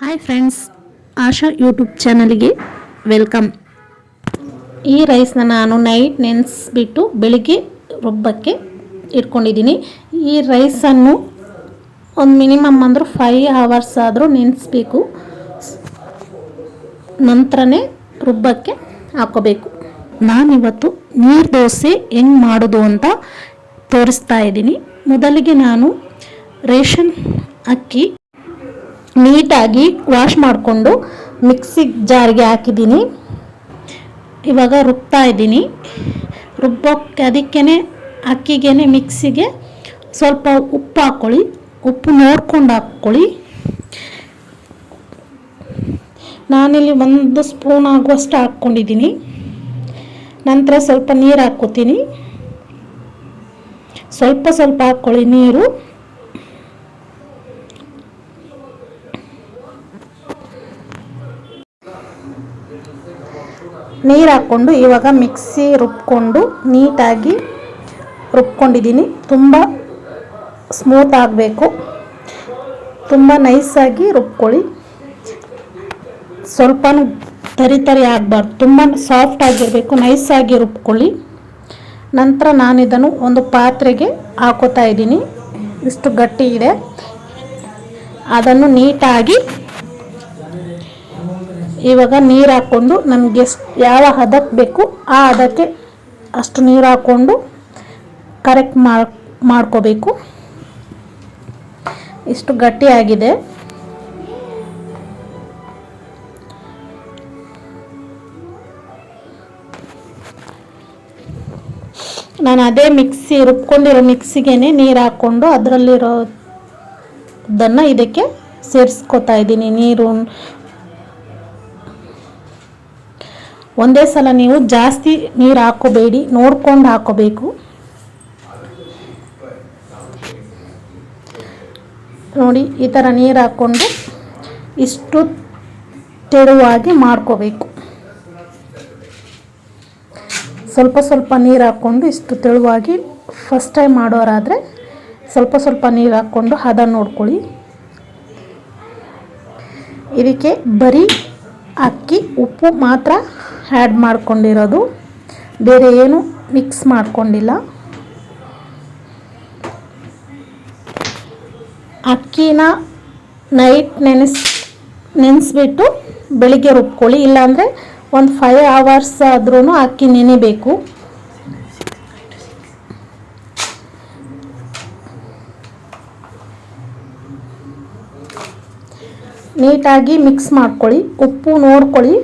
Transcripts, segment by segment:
Hi friends Asha YouTube ಚಾನಲ್ಗೆ welcome ಈ ರೈಸ್ನ ನಾನು ನೈಟ್ ನೆನೆಸ್ಬಿಟ್ಟು ಬೆಳಿಗ್ಗೆ ರುಬ್ಬಕ್ಕೆ ಇಟ್ಕೊಂಡಿದ್ದೀನಿ. ಈ ರೈಸನ್ನು ಒಂದು ಮಿನಿಮಮ್ ಅಂದರೂ ಫೈವ್ ಅವರ್ಸ್ ಆದರೂ ನೆನೆಸ್ಬೇಕು. ನಂತರನೇ ರುಬ್ಬಕ್ಕೆ ಹಾಕೋಬೇಕು ನಾನಿವತ್ತು ನೀರು ದೋಸೆ ಹೆಂಗೆ ಮಾಡೋದು ಅಂತ ತೋರಿಸ್ತಾ ಇದ್ದೀನಿ. ಮೊದಲಿಗೆ ನಾನು ರೇಷನ್ ಅಕ್ಕಿ ನೀಟಾಗಿ ವಾಶ್ ಮಾಡಿಕೊಂಡು ಮಿಕ್ಸಿ ಜಾರ್ಗೆ ಹಾಕಿದ್ದೀನಿ. ಇವಾಗ ರುಬ್ತಾ ಇದ್ದೀನಿ. ರುಬ್ಬೋಕ್ಕೆ ಅದಕ್ಕೇ ಅಕ್ಕಿಗೆ ಮಿಕ್ಸಿಗೆ ಸ್ವಲ್ಪ ಉಪ್ಪು ಹಾಕ್ಕೊಳ್ಳಿ. ಉಪ್ಪು ನೋಡ್ಕೊಂಡು ಹಾಕ್ಕೊಳ್ಳಿ. ನಾನಿಲ್ಲಿ ಒಂದು ಸ್ಪೂನ್ ಆಗುವಷ್ಟು ಹಾಕ್ಕೊಂಡಿದ್ದೀನಿ. ನಂತರ ಸ್ವಲ್ಪ ನೀರು ಹಾಕ್ಕೋತೀನಿ. ಸ್ವಲ್ಪ ಸ್ವಲ್ಪ ಹಾಕ್ಕೊಳ್ಳಿ ನೀರು. ನೀರು ಹಾಕ್ಕೊಂಡು ಇವಾಗ ಮಿಕ್ಸಿ ರುಬ್ಕೊಂಡು ನೀಟಾಗಿ ರುಬ್ಕೊಂಡಿದ್ದೀನಿ. ತುಂಬ ಸ್ಮೂತ್ ಆಗಬೇಕು. ತುಂಬ ನೈಸಾಗಿ ರುಬ್ಕೊಳ್ಳಿ. ಸ್ವಲ್ಪ ತರಿ ತರಿ ಆಗಬಾರ್ದು. ತುಂಬ ಸಾಫ್ಟ್ ಆಗಿರಬೇಕು. ನೈಸಾಗಿ ರುಬ್ಕೊಳ್ಳಿ. ನಂತರ ನಾನು ಇದನ್ನು ಒಂದು ಪಾತ್ರೆಗೆ ಹಾಕೋತಾ ಇದ್ದೀನಿ. ಇಷ್ಟು ಗಟ್ಟಿ ಇದೆ. ಅದನ್ನು ನೀಟಾಗಿ ಇವಾಗ ನೀರು ಹಾಕ್ಕೊಂಡು ನಮಗೆ ಯಾವ ಹದಕ್ಕೆ ಬೇಕು ಆ ಹದಕ್ಕೆ ಅಷ್ಟು ನೀರು ಹಾಕ್ಕೊಂಡು ಕರೆಕ್ಟ್ ಮಾಡಿ, ಮಾಡ್ಕೋಬೇಕು. ಇಷ್ಟು ಗಟ್ಟಿಯಾಗಿದೆ ನಾನು ಅದೇ ಮಿಕ್ಸಿ ರುಬ್ಕೊಂಡಿರೋ ಮಿಕ್ಸಿಗೆ ನೀರು ಹಾಕ್ಕೊಂಡು ಅದರಲ್ಲಿರೋದನ್ನು ಇದಕ್ಕೆ ಸೇರಿಸ್ಕೊತಾ ಇದ್ದೀನಿ. ನೀರು ಒಂದೇ ಸಲ ನೀವು ಜಾಸ್ತಿ ನೀರು ಹಾಕೋಬೇಡಿ, ನೋಡ್ಕೊಂಡು ಹಾಕೋಬೇಕು. ನೋಡಿ, ಈ ಥರ ನೀರು ಹಾಕ್ಕೊಂಡು ಇಷ್ಟು ತೆಳುವಾಗಿ ಮಾಡ್ಕೋಬೇಕು. ಸ್ವಲ್ಪ ಸ್ವಲ್ಪ ನೀರು ಹಾಕ್ಕೊಂಡು ಇಷ್ಟು ತೆಳುವಾಗಿ ಫಸ್ಟ್ ಟೈಮ್ ಮಾಡೋರಾದರೆ ಸ್ವಲ್ಪ ಸ್ವಲ್ಪ ನೀರು ಹಾಕ್ಕೊಂಡು ಹದ ನೋಡ್ಕೊಳ್ಳಿ. ಇದಕ್ಕೆ ಬರೀ ಅಕ್ಕಿ, ಉಪ್ಪು ಮಾತ್ರ ಆ್ಯಡ್ ಮಾಡ್ಕೊಂಡಿರೋದು. ಬೇರೆ ಏನು ಮಿಕ್ಸ್ ಮಾಡ್ಕೊಂಡಿಲ್ಲ. ಅಕ್ಕಿನ ನೈಟ್ ನೆನೆಸ್, ನೆನೆಸ್ಬಿಟ್ಟು ಬೆಳಿಗ್ಗೆ ರುಬ್ಕೊಳ್ಳಿ. ಇಲ್ಲಾಂದರೆ ಒಂದು ಫೈವ್ ಅವರ್ಸ್ ಆದ್ರೂ ಅಕ್ಕಿ ನೆನೆಬೇಕು. ನೀಟಾಗಿ ಮಿಕ್ಸ್ ಮಾಡ್ಕೊಳ್ಳಿ. ಉಪ್ಪು ನೋಡ್ಕೊಳ್ಳಿ.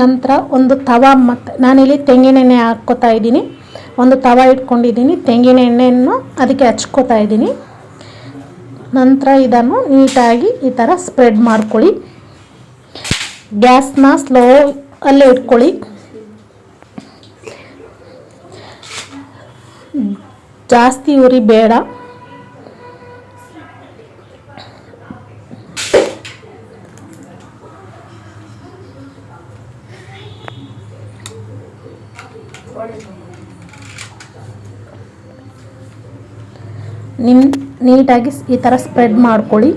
ನಂತರ ಒಂದು ತವ ಮತ್ತು ನಾನಿಲ್ಲಿ ತೆಂಗಿನ ಎಣ್ಣೆ ಹಾಕ್ಕೋತಾ ಇದ್ದೀನಿ. ಒಂದು ತವ ಇಟ್ಕೊಂಡಿದ್ದೀನಿ. ತೆಂಗಿನ ಎಣ್ಣೆಯನ್ನು ಅದಕ್ಕೆ ಹಚ್ಕೋತಾ ಇದ್ದೀನಿ. ನಂತರ ಇದನ್ನು ನೀಟಾಗಿ ಈ ಥರ ಸ್ಪ್ರೆಡ್ ಮಾಡ್ಕೊಳ್ಳಿ. ಗ್ಯಾಸ್ನ ಸ್ಲೋ ಅಲ್ಲೇ ಇಟ್ಕೊಳ್ಳಿ. ಜಾಸ್ತಿ ಉರಿ ಬೇಡ. ನಿಮ್ ನೀಟಾಗಿ ಈ ಥರ ಸ್ಪ್ರೆಡ್ ಮಾಡ್ಕೊಳ್ಳಿ.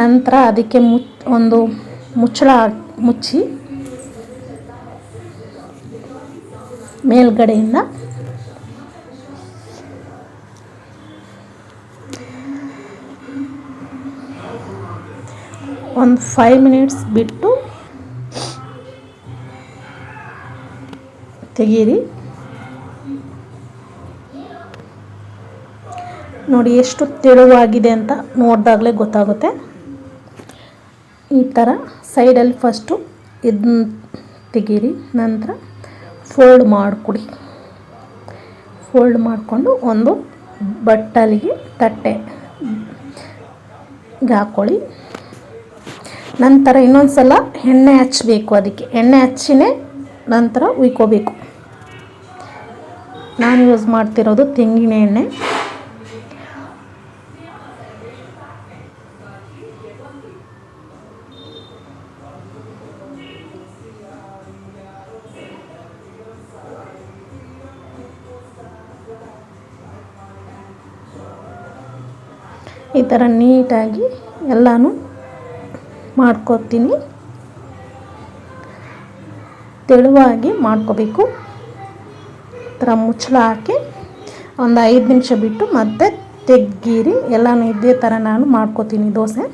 ನಂತರ ಅದಕ್ಕೆ ಮು ಒಂದು ಮುಚ್ಚಳ ಮುಚ್ಚಿ ಮೇಲ್ಗಡೆಯಿಂದ ಒಂದು ಫೈವ್ ಮಿನಿಟ್ಸ್ ಬಿಟ್ಟು ತೆಗೀರಿ. ನೋಡಿ ಎಷ್ಟು ತೆಳುವಾಗಿದೆ ಅಂತ ನೋಡಿದಾಗಲೇ ಗೊತ್ತಾಗುತ್ತೆ. ಈ ಥರ ಸೈಡಲ್ಲಿ ಫಸ್ಟು ಇದನ್ನ ತೆಗೀರಿ, ನಂತರ ಫೋಲ್ಡ್ ಮಾಡಿಕೊಡಿ. ಫೋಲ್ಡ್ ಮಾಡಿಕೊಂಡು ಒಂದು ಬಟ್ಟಲಿಗೆ ತಟ್ಟೆ ಹಾಕ್ಕೊಳ್ಳಿ ನಂತರ ಇನ್ನೊಂದು ಸಲ ಎಣ್ಣೆ ಹಚ್ಚಬೇಕು ಅದಕ್ಕೆ. ಎಣ್ಣೆ ಹಚ್ಚಿನೇ ನಂತರ ಉಯ್ಕೋಬೇಕು ನಾನು ಯೂಸ್ ಮಾಡ್ತಿರೋದು ತೆಂಗಿನ ಎಣ್ಣೆ. ಈ ಥರ ನೀಟಾಗಿ ಎಲ್ಲನೂ ಮಾಡ್ಕೊತೀನಿ. ತೆಳುವಾಗಿ ಮಾಡ್ಕೋಬೇಕು. ಥರ ಮುಚ್ಚಳ ಹಾಕಿ ಒಂದು ಐದು ನಿಮಿಷ ಬಿಟ್ಟು ಮತ್ತೆ ತೆಗ್ಗೀರಿ. ಎಲ್ಲನೂ ಇದೇ ಥರ ನಾನು ಮಾಡ್ಕೋತೀನಿ ದೋಸೆ.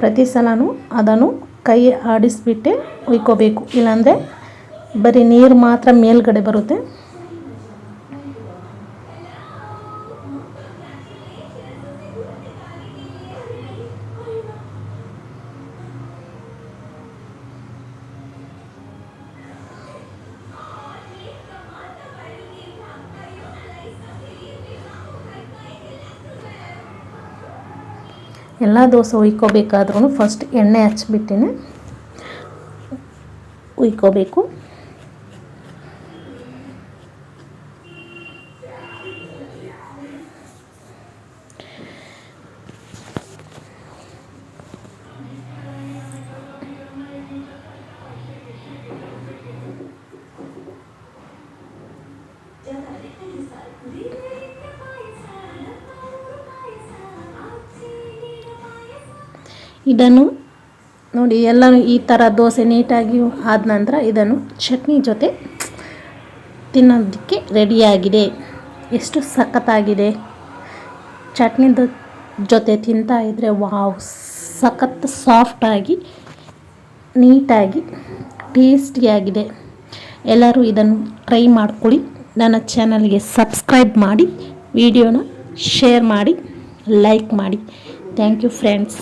ಪ್ರತಿ ಸಲನೂ ಅದನ್ನು ಕೈ ಆಡಿಸ್ಬಿಟ್ಟೆ ಉಯ್ಕೋಬೇಕು. ಇಲ್ಲಾಂದರೆ ಬರೀ ನೀರು ಮಾತ್ರ ಮೇಲ್ಗಡೆ ಬರುತ್ತೆ. ಎಲ್ಲ ದೋಸೆ ಉಯ್ಕೋಬೇಕಾದ್ರೂ ಫಸ್ಟ್ ಎಣ್ಣೆ ಹಚ್ಬಿಟ್ಟಿನೇ. ಉಯ್ಕೋಬೇಕು ಇದನ್ನು ನೋಡಿ ಎಲ್ಲನೂ ಈ ಥರ ದೋಸೆ ನೀಟಾಗಿ ಆದ ನಂತರ ಇದನ್ನು ಚಟ್ನಿ ಜೊತೆ ತಿನ್ನೋದಕ್ಕೆ ರೆಡಿಯಾಗಿದೆ. ಎಷ್ಟು ಸಖತ್ತಾಗಿದೆ. ಚಟ್ನಿ ಜೊತೆ ತಿಂತಾ ಇದ್ದರೆ ವಾವ್, ಸಖತ್ ಸಾಫ್ಟಾಗಿ ನೀಟಾಗಿ ಟೇಸ್ಟಿಯಾಗಿದೆ ಎಲ್ಲರೂ ಇದನ್ನು ಟ್ರೈ ಮಾಡ್ಕೊಳ್ಳಿ. ನನ್ನ ಚಾನಲ್ಗೆ ಸಬ್ಸ್ಕ್ರೈಬ್ ಮಾಡಿ, ವಿಡಿಯೋನ ಶೇರ್ ಮಾಡಿ, ಲೈಕ್ ಮಾಡಿ. Thank you friends.